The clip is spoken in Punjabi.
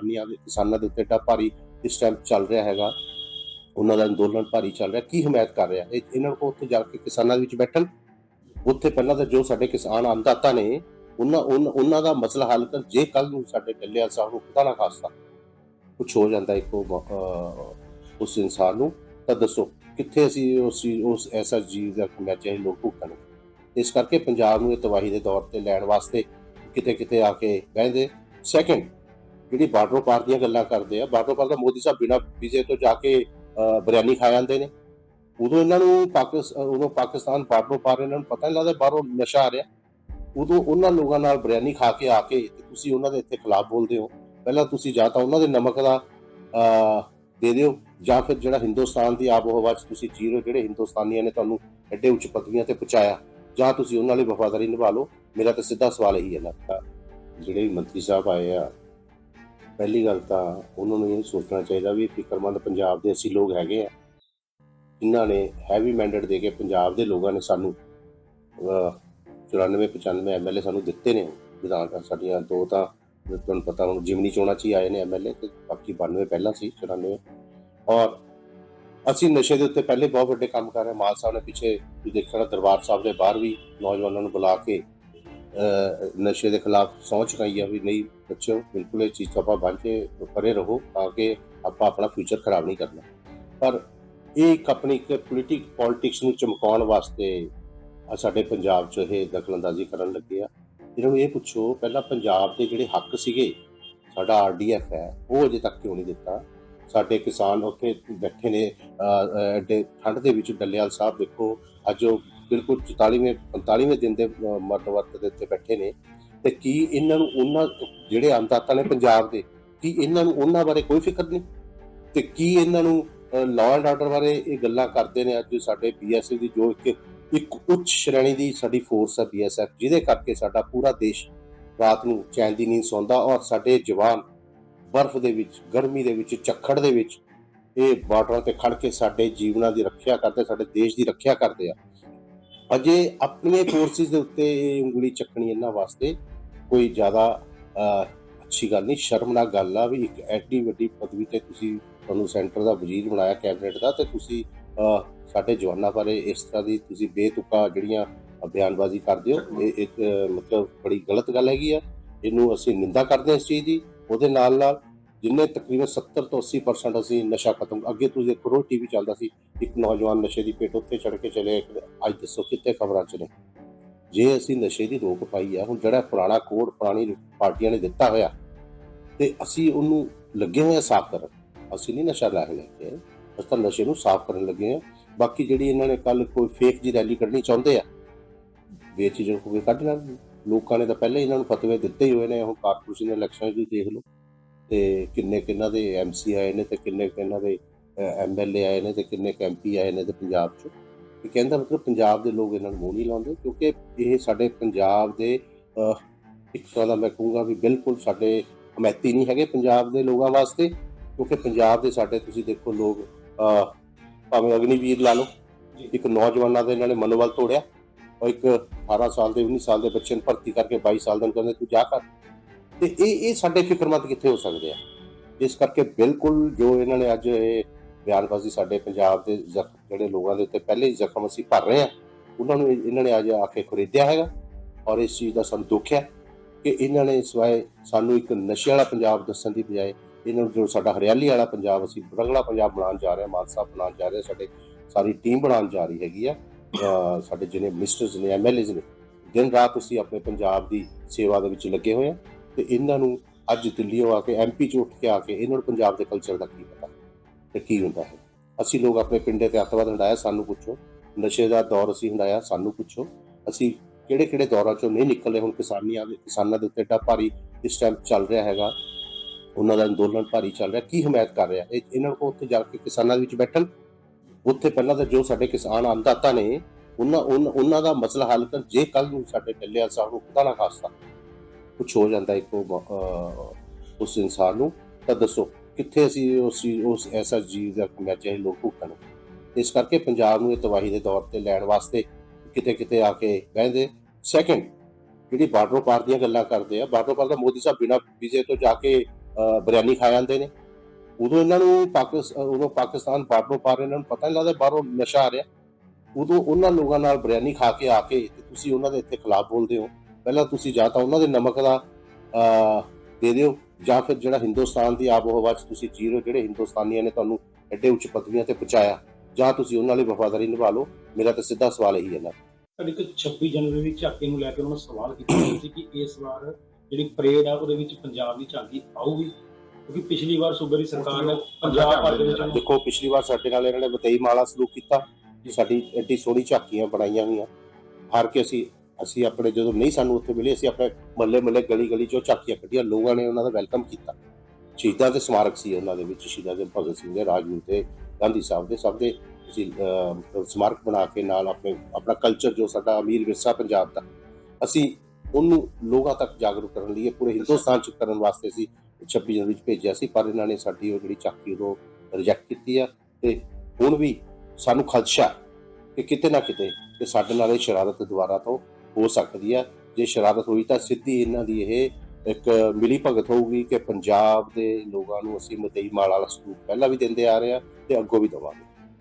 ਕਿਸਾਨੀਆਂ ਦੇ ਕਿਸਾਨਾਂ ਦੇ ਉੱਤੇ ਏਡਾ ਭਾਰੀ ਇਸ ਟਾਈਮ ਚੱਲ ਰਿਹਾ ਹੈਗਾ। ਉਹਨਾਂ ਦਾ ਅੰਦੋਲਨ ਭਾਰੀ ਚੱਲ ਰਿਹਾ। ਕੀ ਹਮਾਇਤ ਕਰ ਰਿਹਾ? ਇਹਨਾਂ ਨੂੰ ਉੱਥੇ ਜਾ ਕੇ ਕਿਸਾਨਾਂ ਦੇ ਵਿੱਚ ਬੈਠਣ। ਉੱਥੇ ਪਹਿਲਾਂ ਤਾਂ ਜੋ ਸਾਡੇ ਕਿਸਾਨ ਅੰਦਾਤਾ ਨੇ, ਉਹਨਾਂ ਉਹਨਾਂ ਦਾ ਮਸਲਾ ਹੱਲ ਕਰ ਜੇ ਕੱਲ ਨੂੰ ਸਾਡੇ ਡੱਲੇਵਾਲ ਸਾਹਿਬ ਨੂੰ ਖੁਦਾ ਨਾ ਖਾਸਤਾ ਕੁਝ ਹੋ ਜਾਂਦਾ ਇੱਕੋ ਉਸ ਇਨਸਾਨ ਨੂੰ, ਤਾਂ ਦੱਸੋ, ਕਿੱਥੇ ਅਸੀਂ ਉਸ ਚੀਜ਼- ਉਸ ਐਸਾ ਜੀਵ ਦਾ ਖਮਿਆਜਾ ਹੀ ਲੋਕ ਭੁਗਤਣ ਇਸ ਕਰਕੇ ਪੰਜਾਬ ਨੂੰ ਇਹ ਤਬਾਹੀ ਦੇ ਦੌਰ ਤੇ ਲੈਣ ਵਾਸਤੇ ਕਿਤੇ ਕਿਤੇ ਆ ਕੇ ਬਹਿੰਦੇ। ਸੈਕੰਡ ਜਿਹੜੀ ਬਾਰਡਰ ਪਾਰ ਦੀਆਂ ਗੱਲਾਂ ਕਰਦੇ ਆ ਬਾਰਡਰ ਪਾਰ ਦਾ ਮੋਦੀ ਸਾਹਿਬ ਬਿਨਾ ਵੀਜ਼ੇ ਤੋਂ ਜਾ ਕੇ ਅਹ, ਬਿਰਿਆਨੀ ਖਾ ਜਾਂਦੇ ਨੇ। ਉਦੋਂ ਇਹਨਾਂ ਨੂੰ ਪਾਕਿਸਤਾਨ ਉਦੋਂ ਪਾਕਿਸਤਾਨ ਬਾਰਡਰ ਪਾਰ ਇਹਨਾਂ ਨੂੰ ਪਤਾ ਨਹੀਂ ਲੱਗਦਾ ਬਾਹਰੋਂ ਨਸ਼ਾ ਆ ਰਿਹਾ। ਉਦੋਂ ਉਹਨਾਂ ਲੋਕਾਂ ਨਾਲ ਬਿਰਿਆਨੀ ਖਾ ਕੇ ਆ ਕੇ ਤੁਸੀਂ ਉਹਨਾਂ ਦੇ ਇੱਥੇ ਖਿਲਾਫ ਬੋਲਦੇ ਹੋ। ਪਹਿਲਾਂ ਤੁਸੀਂ ਜਾਂ ਤਾਂ ਉਹਨਾਂ ਦੇ ਨਮਕ ਦਾ ਦੇ ਦਿਓ ਜਾਂ ਫਿਰ ਜਿਹੜਾ ਹਿੰਦੁਸਤਾਨ ਦੀ ਆਬੋ ਹਵਾ 'ਚ ਤੁਸੀਂ ਜੀਰੋ ਜਿਹੜੇ ਹਿੰਦੁਸਤਾਨੀਆਂ ਨੇ ਤੁਹਾਨੂੰ ਐਡੇ ਉੱਚ ਪਦਵੀਆਂ ਤੇ ਪਹੁੰਚਾਇਆ। ਜਾਂ ਤੁਸੀਂ ਉਹਨਾਂ ਲਈ ਵਫਾਦਾਰੀ ਨਿਭਾ ਲਓ। ਮੇਰਾ ਤਾਂ ਸਿੱਧਾ ਸਵਾਲ ਇਹੀ ਹੈ ਨਾ। ਜਿਹੜੇ ਮੰਤਰੀ ਸਾਹਿਬ ਆਏ ਆ ਪਹਿਲੀ ਗੱਲ ਤਾਂ ਉਹਨਾਂ ਨੂੰ ਇਹ ਸੋਚਣਾ ਚਾਹੀਦਾ ਵੀ ਫਿਕਰਮੰਦ ਪੰਜਾਬ ਦੇ ਅਸੀਂ ਲੋਕ ਹੈਗੇ ਆ। ਇਹਨਾਂ ਨੇ ਹੈਵੀ ਮੈਂਡੇਟ ਦੇ ਕੇ ਪੰਜਾਬ ਦੇ ਲੋਕਾਂ ਨੇ ਸਾਨੂੰ ਅਹ, 94 95 ਐਮਐਲਏ ਸਾਨੂੰ ਦਿੱਤੇ ਨੇ। ਵਿਧਾਨ ਸਾਡੀਆਂ ਦੋ ਤਾਂ ਤੁਹਾਨੂੰ ਪਤਾ ਹੁਣ ਜਿਮਨੀ ਚੋਣਾਂ 'ਚ ਹੀ ਆਏ ਨੇ ਐਮਐਲਏ ਤੇ ਬਾਕੀ 92 ਪਹਿਲਾਂ ਸੀ 94 ਔਰ ਅਸੀਂ ਨਸ਼ੇ ਦੇ ਉੱਤੇ ਪਹਿਲੇ ਬਹੁਤ ਵੱਡੇ ਕੰਮ ਕਰ ਰਹੇ ਹਾਂ। ਮਾਲ ਸਾਹਿਬ ਨੇ ਪਿੱਛੇ ਵੀ ਦੇਖਿਆ ਦਰਬਾਰ ਸਾਹਿਬ ਦੇ ਬਾਹਰ ਵੀ ਨੌਜਵਾਨਾਂ ਨੂੰ ਬੁਲਾ ਕੇ ਅਹ, ਨਸ਼ੇ ਦੇ ਖਿਲਾਫ ਸਹੁੰ ਚੁਕਾਈ ਆ ਵੀ ਨਹੀਂ ਬੱਚਿਓ ਬਿਲਕੁਲ ਇਹ ਚੀਜ਼ ਤੋਂ ਆਪਾਂ ਬਣ ਕੇ ਪਰੇ ਰਹੋ ਤਾਂ ਕਿ ਆਪਾਂ ਆਪਣਾ ਫਿਊਚਰ ਖਰਾਬ ਨਹੀਂ ਕਰਨਾ। ਪਰ ਇਹ ਇੱਕ ਆਪਣੀ ਇੱਕ ਪੋਲਿਟਿਕ ਪੋਲਿਟਿਕਸ ਨੂੰ ਚਮਕਾਉਣ ਵਾਸਤੇ ਸਾਡੇ ਪੰਜਾਬ 'ਚ ਇਹ ਦਖਲਅੰਦਾਜ਼ੀ ਕਰਨ ਲੱਗੇ ਆ। ਇਹਨਾਂ ਨੂੰ ਇਹ ਪੁੱਛੋ ਪਹਿਲਾਂ ਪੰਜਾਬ ਦੇ ਜਿਹੜੇ ਹੱਕ ਸੀਗੇ ਸਾਡਾ ਆਰਡੀਐਫ ਹੈ ਉਹ ਅਜੇ ਤੱਕ ਕਿਉਂ ਨਹੀਂ ਦਿੱਤਾ? ਸਾਡੇ ਕਿਸਾਨ ਉੱਥੇ ਬੈਠੇ ਨੇ ਐਡੇ ਠੰਡ ਦੇ ਵਿੱਚ ਡੱਲੇਵਾਲ ਸਾਹਿਬ ਦੇਖੋ ਅੱਜ ਉਹ ਬਿਲਕੁਲ 44ਵੇਂ 45ਵੇਂ ਦਿਨ ਦੇ ਅਹ, ਮਰਨ ਵਰਤ ਦੇ ਉੱਤੇ ਬੈਠੇ ਨੇ। ਤੇ ਕੀ ਇਹਨਾਂ ਨੂੰ ਉਹਨਾਂ ਜਿਹੜੇ ਅੰਦਾਤਾ ਨੇ ਪੰਜਾਬ ਦੇ ਕੀ ਇਹਨਾਂ ਨੂੰ ਉਹਨਾਂ ਬਾਰੇ ਕੋਈ ਫਿਕਰ ਨਹੀਂ? ਤੇ ਕੀ ਇਹਨਾਂ ਨੂੰ ਲਾਅ ਐਂਡ ਆਰਡਰ ਬਾਰੇ ਇਹ ਗੱਲਾਂ ਕਰਦੇ ਨੇ ਅੱਜ ਸਾਡੇ ਬੀਐਸਐਫ ਦੀ ਜੋ ਇੱਕ ਇੱਕ ਉੱਚ ਸ਼੍ਰੇਣੀ ਦੀ ਸਾਡੀ ਫੋਰਸ ਹੈ ਬੀਐਸਐਫ ਜਿਹਦੇ ਕਰਕੇ ਸਾਡਾ ਪੂਰਾ ਦੇਸ਼ ਰਾਤ ਨੂੰ ਚੈਨ ਦੀ ਨੀਂਦ ਸੌਂਦਾ ਔਰ ਸਾਡੇ ਜਵਾਨ ਬਰਫ਼ ਦੇ ਵਿੱਚ ਗਰਮੀ ਦੇ ਵਿੱਚ ਝੱਖੜ ਦੇ ਵਿੱਚ ਇਹ ਬਾਰਡਰਾਂ ਤੇ ਖੜ ਕੇ ਸਾਡੇ ਜੀਵਨਾਂ ਦੀ ਰੱਖਿਆ ਕਰਦੇ ਸਾਡੇ ਦੇਸ਼ ਦੀ ਰੱਖਿਆ ਕਰਦੇ ਆ। ਅਜੇ ਆਪਣੇ ਫੋਰਸਿਸ ਦੇ ਉੱਤੇ ਇਹ ਉਂਗਲੀ ਚੱਕਣੀ ਇਹਨਾਂ ਵਾਸਤੇ ਕੋਈ ਜ਼ਿਆਦਾ ਅੱਛੀ ਗੱਲ ਨਹੀਂ, ਸ਼ਰਮਨਾਕ ਗੱਲ ਆ ਵੀ ਇੱਕ ਐਡੀ ਵੱਡੀ ਪਦਵੀ ਤੇ ਤੁਸੀਂ ਤੁਹਾਨੂੰ ਸੈਂਟਰ ਦਾ ਵਜ਼ੀਰ ਬਣਾਇਆ ਕੈਬਨਿਟ ਦਾ ਤੇ ਤੁਸੀਂ ਸਾਡੇ ਜਵਾਨਾਂ ਬਾਰੇ ਇਸ ਤਰ੍ਹਾਂ ਦੀ ਤੁਸੀਂ ਬੇਤੁਕਾ ਜਿਹੜੀਆਂ ਬਿਆਨਬਾਜ਼ੀ ਕਰਦੇ ਹੋ, ਇਹ ਇੱਕ, ਮਤਲਬ ਬੜੀ ਗਲਤ ਗੱਲ ਹੈਗੀ ਆ। ਇਹਨੂੰ ਅਸੀਂ ਨਿੰਦਾ ਕਰਦੇ ਹਾਂ ਇਸ ਚੀਜ਼ ਦੀ, ਉਹਦੇ ਨਾਲ ਨਾਲ ਜਿੰਨੇ ਤਕਰੀਬਨ 70 ਤੋਂ 80% ਅਸੀਂ ਨਸ਼ਾ ਖਤਮ ਅੱਗੇ ਤੁਸੀਂ ਦੇਖੋ ਰੋਜ਼ ਟੀਵੀ ਚੱਲਦਾ ਸੀ, ਇੱਕ ਨੌਜਵਾਨ ਨਸ਼ੇ ਦੀ ਪੇਟ ਉੱਤੇ ਚੜ ਕੇ ਚਲੇ ਅੱਜ ਦੱਸੋ ਕਿੱਥੇ ਖਬਰਾਂ ਚ ਨੇ? ਜੇ ਅਸੀਂ ਨਸ਼ੇ ਦੀ ਰੋਕ ਪਾਈ ਆ, ਹੁਣ ਜਿਹੜਾ ਪੁਰਾਣਾ ਕੋਡ ਪੁਰਾਣੀ ਪਾਰਟੀਆਂ ਨੇ ਦਿੱਤਾ ਹੋਇਆ, ਤੇ ਅਸੀਂ ਉਹਨੂੰ ਲੱਗੇ ਹੋਏ ਆ ਸਾਫ਼ ਕਰਨ। ਅਸੀਂ ਨਹੀਂ ਨਸ਼ਾ ਲੈ ਲੈ ਅਸੀਂ ਤਾਂ ਨਸ਼ੇ ਨੂੰ ਸਾਫ਼ ਕਰਨ ਲੱਗੇ ਆ। ਬਾਕੀ ਜਿਹੜੀ ਇਹਨਾਂ ਨੇ ਕੱਲ ਕੋਈ ਫੇਕ ਜੀ ਰੈਲੀ ਕੱਢਣੀ ਚਾਹੁੰਦੇ ਆ ਬੇਚੀਜ਼ ਹੋ ਕੇ ਕੱਢ ਲੈਣ ਲੋਕਾਂ ਨੇ ਤਾਂ ਪਹਿਲਾਂ ਹੀ ਇਹਨਾਂ ਨੂੰ ਫਤਵੇ ਦਿੱਤੇ ਹੀ ਹੋਏ ਨੇ ਹੁਣ ਕਾਰਪੋਰੇਸ਼ਨ ਦੇ ਇਲੈਕਸ਼ਨ ਵੀ ਦੇਖ ਲਓ। ਤੇ ਕਿੰਨੇ ਕਿੰਨਾ ਦੇ ਐਮਸੀ ਆਏ ਨੇ ਤੇ ਕਿੰਨੇ ਕਿੰਨਾ ਦੇ ਐਮਐਲਏ ਆਏ ਨੇ ਤੇ ਕਿੰਨੇ ਐਮਪੀ ਆਏ ਨੇ ਤੇ ਪੰਜਾਬ 'ਚ? ਇਹ ਕਹਿੰਦਾ ਮਤਲਬ ਪੰਜਾਬ ਦੇ ਲੋਕ ਇਹਨਾਂ ਨੂੰ ਮੂੰਹ ਨਹੀਂ ਲਾਉਂਦੇ ਕਿਉਂਕਿ ਇਹ ਸਾਡੇ ਪੰਜਾਬ ਦੇ ਇੱਕ ਤਰ੍ਹਾਂ ਦਾ ਮੈਂ ਕਹੂੰਗਾ ਵੀ ਬਿਲਕੁਲ ਸਾਡੇ ਹਮੈਤੀ ਨਹੀਂ ਹੈਗੇ ਪੰਜਾਬ ਦੇ ਲੋਕਾਂ ਵਾਸਤੇ ਕਿਉਂਕਿ ਪੰਜਾਬ ਦੇ ਸਾਡੇ ਤੁਸੀਂ ਦੇਖੋ ਲੋਕ ਭਾਵੇਂ ਅਗਨੀਵੀਰ ਲਾ ਲਓ ਇੱਕ ਨੌਜਵਾਨਾਂ ਦੇ ਇਹਨਾਂ ਨੇ ਮਨੋਬਲ ਤੋੜਿਆ ਔਰ ਇੱਕ 18 ਸਾਲ ਦੇ 19 ਸਾਲ ਦੇ ਬੱਚੇ ਨੂੰ ਭਰਤੀ ਕਰਕੇ 22 ਸਾਲ ਦੇ ਨੂੰ ਕਹਿੰਦੇ ਤੂੰ ਜਾ ਕਰ। ਤੇ ਇਹ ਇਹ ਸਾਡੇ ਫਿਕਰਮੰਦ ਕਿੱਥੇ ਹੋ ਸਕਦੇ ਆ? ਇਸ ਕਰਕੇ ਬਿਲਕੁਲ ਜੋ ਇਹਨਾਂ ਨੇ ਅੱਜ ਇਹ ਬਿਆਨਬਾਜ਼ੀ ਸਾਡੇ ਪੰਜਾਬ ਦੇ ਜ਼ਖਮ ਜਿਹੜੇ ਲੋਕਾਂ ਦੇ ਉੱਤੇ ਪਹਿਲੇ ਹੀ ਜ਼ਖਮ ਅਸੀਂ ਭਰ ਰਹੇ ਆ, ਉਹਨਾਂ ਨੂੰ ਇਹ- ਇਹਨਾਂ ਨੇ ਅੱਜ ਆ ਕੇ ਖਰੀਦਿਆ ਹੈਗਾ ਔਰ ਇਸ ਚੀਜ਼ ਦਾ ਸਾਨੂੰ ਦੁੱਖ ਹੈ ਕਿ ਇਹਨਾਂ ਨੇ ਸਿਵਾਏ ਸਾਨੂੰ ਇੱਕ ਨਸ਼ੇ ਵਾਲਾ ਪੰਜਾਬ ਦੱਸਣ ਦੀ ਬਜਾਏ ਇਹਨਾਂ ਨੂੰ ਜੋ ਸਾਡਾ ਹਰਿਆਲੀ ਵਾਲਾ ਪੰਜਾਬ, ਅਸੀਂ ਰੰਗਲਾ ਪੰਜਾਬ ਬਣਾਉਣ ਜਾ ਰਹੇ ਹਾਂ, ਮਾਨਸਾ ਬਣਾਉਣ ਜਾ ਰਹੇ ਸਾਡੇ ਸਾਰੀ ਟੀਮ ਬਣਾਉਣ ਜਾ ਰਹੀ ਹੈਗੀ ਆ ਸਾਡੇ ਜਿਹਨੇ ਮਿਨਿਸਟਰਸ ਨੇ ਐਮਐਲਏਜ਼ ਨੇ, ਦਿਨ ਰਾਤ ਅਸੀਂ ਆਪਣੇ ਪੰਜਾਬ ਦੀ ਸੇਵਾ ਦੇ ਵਿੱਚ ਲੱਗੇ ਹੋਏ ਆ ਤੇ ਇਹਨਾਂ ਨੂੰ ਅੱਜ ਦਿੱਲੀੋਂ ਆ ਕੇ ਐਮਪੀ ਚ ਉੱਠ ਕੇ ਆ ਕੇ ਇਹਨਾਂ ਨੂੰ ਪੰਜਾਬ ਦੇ ਕਲਚਰ ਦਾ ਕੀ ਪਤਾ ਤੇ ਕੀ ਹੁੰਦਾ ਹੈ। ਅਸੀਂ ਲੋਕ ਆਪਣੇ ਪਿੰਡੇ ਤੇ ਅੱਤਵਾਦ ਹੰਡਾਇਆ ਸਾਨੂੰ ਪੁੱਛੋ। ਨਸ਼ੇ ਦਾ ਦੌਰ ਅਸੀਂ ਹੰਡਾਇਆ ਸਾਨੂੰ ਪੁੱਛੋ। ਅਸੀਂ ਕਿਹੜੇ ਕਿਹੜੇ ਦੌਰਾਂ ਚੋਂ ਨਹੀਂ ਨਿਕਲੇ, ਹੁਣ ਕਿਸਾਨੀਆਂ ਦੇ ਕਿਸਾਨਾਂ ਦੇ ਉੱਤੇ ਏਡਾ ਭਾਰੀ ਇਸ ਟਾਈਮ ਚੱਲ ਰਿਹਾ ਹੈਗਾ। ਉਹਨਾਂ ਦਾ ਅੰਦੋਲਨ ਭਾਰੀ ਚੱਲ ਰਿਹਾ। ਕੀ ਹਮਾਇਤ ਕਰ ਰਿਹਾ? ਇਹ ਇਹਨਾਂ ਨੂੰ ਉੱਥੇ ਜਾ ਕੇ ਕਿਸਾਨਾਂ ਦੇ ਵਿੱਚ ਬੈਠਣ। ਉੱਥੇ ਪਹਿਲਾਂ ਤਾਂ ਜੋ ਸਾਡੇ ਕਿਸਾਨ ਅੰਦਾਤਾ ਨੇ, ਉਹਨਾਂ ਉਹਨਾਂ ਉਹਨਾਂ ਦਾ ਮਸਲਾ ਹੱਲ ਕਰ ਜੇ ਕੱਲ ਨੂੰ ਸਾਡੇ ਡੱਲੇਵਾਲ ਸਾਹਿਬ ਨੂੰ ਖੁਦਾ ਨਾ ਖਾਸਤਾ ਕੁਝ ਹੋ ਜਾਂਦਾ ਇੱਕ ਉਹ ਉਸ ਇਨਸਾਨ ਨੂੰ, ਤਾਂ ਦੱਸੋ ਕਿੱਥੇ ਅਸੀਂ ਉਸ ਚੀਜ਼- ਉਸ ਐਸਾ ਜੀਵ ਦਾ ਮੈਂ ਹੀ ਲੋਕ ਭੁਗਤਣ ਇਸ ਕਰਕੇ ਪੰਜਾਬ ਨੂੰ ਇਹ ਤਬਾਹੀ ਦੇ ਦੌਰ ਤੇ ਲੈਣ ਵਾਸਤੇ ਕਿਤੇ ਕਿਤੇ ਆ ਕੇ ਬਹਿੰਦੇ। ਸੈਕੰਡ ਜਿਹੜੀ ਬਾਰਡਰ ਪਾਰ ਦੀਆਂ ਗੱਲਾਂ ਕਰਦੇ ਆ, ਬਾਰਡਰ ਪਾਰ ਦਾ ਮੋਦੀ ਸਾਹਿਬ ਬਿਨਾ ਵੀਜ਼ੇ ਤੋਂ ਜਾ ਕੇ, ਅਹ, ਬਿਰਿਆਨੀ ਖਾ ਜਾਂਦੇ ਨੇ। ਉਦੋਂ ਇਹਨਾਂ ਨੂੰ ਪਾਕਿਸਤਾਨ ਉਦੋਂ ਪਾਕਿਸਤਾਨ ਬਾਹਰੋਂ ਪਾਰ ਇਹਨਾਂ ਨੂੰ ਪਤਾ ਨਹੀਂ ਲੱਗਦਾ ਬਾਹਰੋਂ ਨਸ਼ਾ ਆ ਰਿਹਾ। ਉਦੋਂ ਉਹਨਾਂ ਲੋਕਾਂ ਨਾਲ ਬਿਰਿਆਨੀ ਖਾ ਕੇ ਆ ਕੇ, ਤੇ ਤੁਸੀਂ ਉਹਨਾਂ ਦੇ ਇੱਥੇ ਖਿਲਾਫ ਬੋਲਦੇ ਹੋ। ਪਹਿਲਾਂ ਤੁਸੀਂ ਜਾਂ ਤਾਂ ਉਹਨਾਂ ਦੇ ਨਮਕ ਦਾ ਦੇ ਦਿਓ ਜਾਂ ਫਿਰ ਜਿਹੜਾ ਹਿੰਦੁਸਤਾਨ ਦੀ ਆਬੋ ਹਵਾ 'ਚ ਤੁਸੀਂ ਜੀ ਰਹੇ ਹੋ ਜਿਹੜੇ ਹਿੰਦੁਸਤਾਨੀਆਂ ਨੇ ਤੁਹਾਨੂੰ ਐਡੇ ਉੱਚ ਪਦਵੀਆਂ ਤੇ ਪਹੁੰਚਾਇਆ ਜਾਂ ਤੁਸੀਂ ਉਹਨਾਂ ਲਈ ਵਫਾਦਾਰੀ ਨਿਭਾ ਲਓ ਮੇਰਾ ਤਾਂ ਸਿੱਧਾ ਸਵਾਲ ਇਹੀ ਹੈ ਨਾ ਸਾਡੀ ਇੱਕ 26 ਜਨਵਰੀ ਦੀ ਝਾਕੀ ਨੂੰ ਲੈ ਕੇ ਉਹਨਾਂ ਨੇ ਸਵਾਲ ਕੀਤਾ ਸੀ ਕਿ ਇਸ ਵਾਰ ਜਿਹੜੀ ਪਰੇਡ ਆ ਉਹਦੇ ਵਿੱਚ ਪੰਜਾਬ ਦੀ ਝਾਕੀ ਆਊਗੀ ਕਿਉਂਕਿ ਪਿਛਲੀ ਵਾਰ ਸੂਬੇ ਦੀ ਸਰਕਾਰ ਨੇ ਪੰਜਾਬ ਭਰ ਦੇ ਵਿੱਚ ਦੇਖੋ ਪਿਛਲੀ ਵਾਰ ਸਾਡੇ ਨਾਲ ਇਹਨਾਂ ਨੇ ਬਤਈ ਮਾਲਾ ਸਲੂਕ ਕੀਤਾ ਸਾਡੀ ਐਡੀ ਸੋਹਣੀ ਝਾਕੀਆਂ ਬਣਾਈਆਂ ਹੋਈਆਂ। ਹਾਰ ਕੇ ਅਸੀਂ ਅਸੀਂ ਆਪਣੇ ਜਦੋਂ ਨਹੀਂ ਸਾਨੂੰ ਉੱਥੇ ਮਿਲੇ, ਅਸੀਂ ਆਪਣੇ ਮੱਲੇ ਮੱਲੇ ਗਲੀ ਗਲੀ ਚੋਂ ਝਾਕੀਆਂ ਕੱਢੀਆਂ, ਲੋਕਾਂ ਨੇ ਉਹਨਾਂ ਦਾ ਵੈਲਕਮ ਕੀਤਾ। ਸ਼ਹੀਦਾਂ ਦੇ ਸਮਾਰਕ ਸੀ ਉਹਨਾਂ ਦੇ ਵਿੱਚ, ਸ਼ਹੀਦਾਂ ਦੇ ਭਗਤ ਸਿੰਘ ਦੇ, ਰਾਜਗੁਰੂ ਦੇ, ਗਾਂਧੀ ਸਾਹਿਬ ਦੇ, ਸਭ ਦੇ ਅਸੀਂ ਸਮਾਰਕ ਬਣਾ ਕੇ ਨਾਲ ਆਪਣੇ, ਆਪਣਾ ਕਲਚਰ ਜੋ ਸਾਡਾ ਅਮੀਰ ਵਿਰਸਾ ਪੰਜਾਬ ਦਾ, ਅਸੀਂ ਉਹਨੂੰ ਲੋਕਾਂ ਤੱਕ ਜਾਗਰੂਕ ਕਰਨ ਲਈ ਇਹ ਪੂਰੇ ਹਿੰਦੁਸਤਾਨ ਚ ਕਰਨ ਵਾਸਤੇ ਅਸੀਂ 26 ਜਨਵਰੀ ਵਿੱਚ ਭੇਜਿਆ ਸੀ, ਪਰ ਇਹਨਾਂ ਨੇ ਸਾਡੀ ਉਹ ਜਿਹੜੀ ਝਾਕੀ ਉਹ ਰਿਜੈਕਟ ਕੀਤੀ ਆ ਤੇ ਹੁਣ ਵੀ ਸਾਨੂੰ ਖਦਸ਼ਾ ਕਿ ਕਿਤੇ ਨਾ ਕਿਤੇ ਕਿ ਸਾਡੇ ਨਾਲ ਇਹ ਸ਼ਰਾਰਤ ਦੁਬਾਰਾ ਤੋਂ ਹੋ ਸਕਦੀ ਹੈ ਜੇ ਸ਼ਰਾਰਤ ਹੋਈ ਤਾਂ ਸਿੱਧੀ ਇਹਨਾਂ ਦੀ ਇਹ ਇੱਕ ਮਿਲੀ ਭਗਤ ਹੋਊਗੀ ਕਿ ਪੰਜਾਬ ਦੇ ਲੋਕਾਂ ਨੂੰ ਅਸੀਂ ਮਤਈ ਮਾਲ ਵਾਲਾ ਸਲੂਕ ਪਹਿਲਾਂ ਵੀ ਦਿੰਦੇ ਆ ਰਹੇ ਆ ਤੇ ਅੱਗੋਂ ਵੀ ਦਵਾਂਗੇ।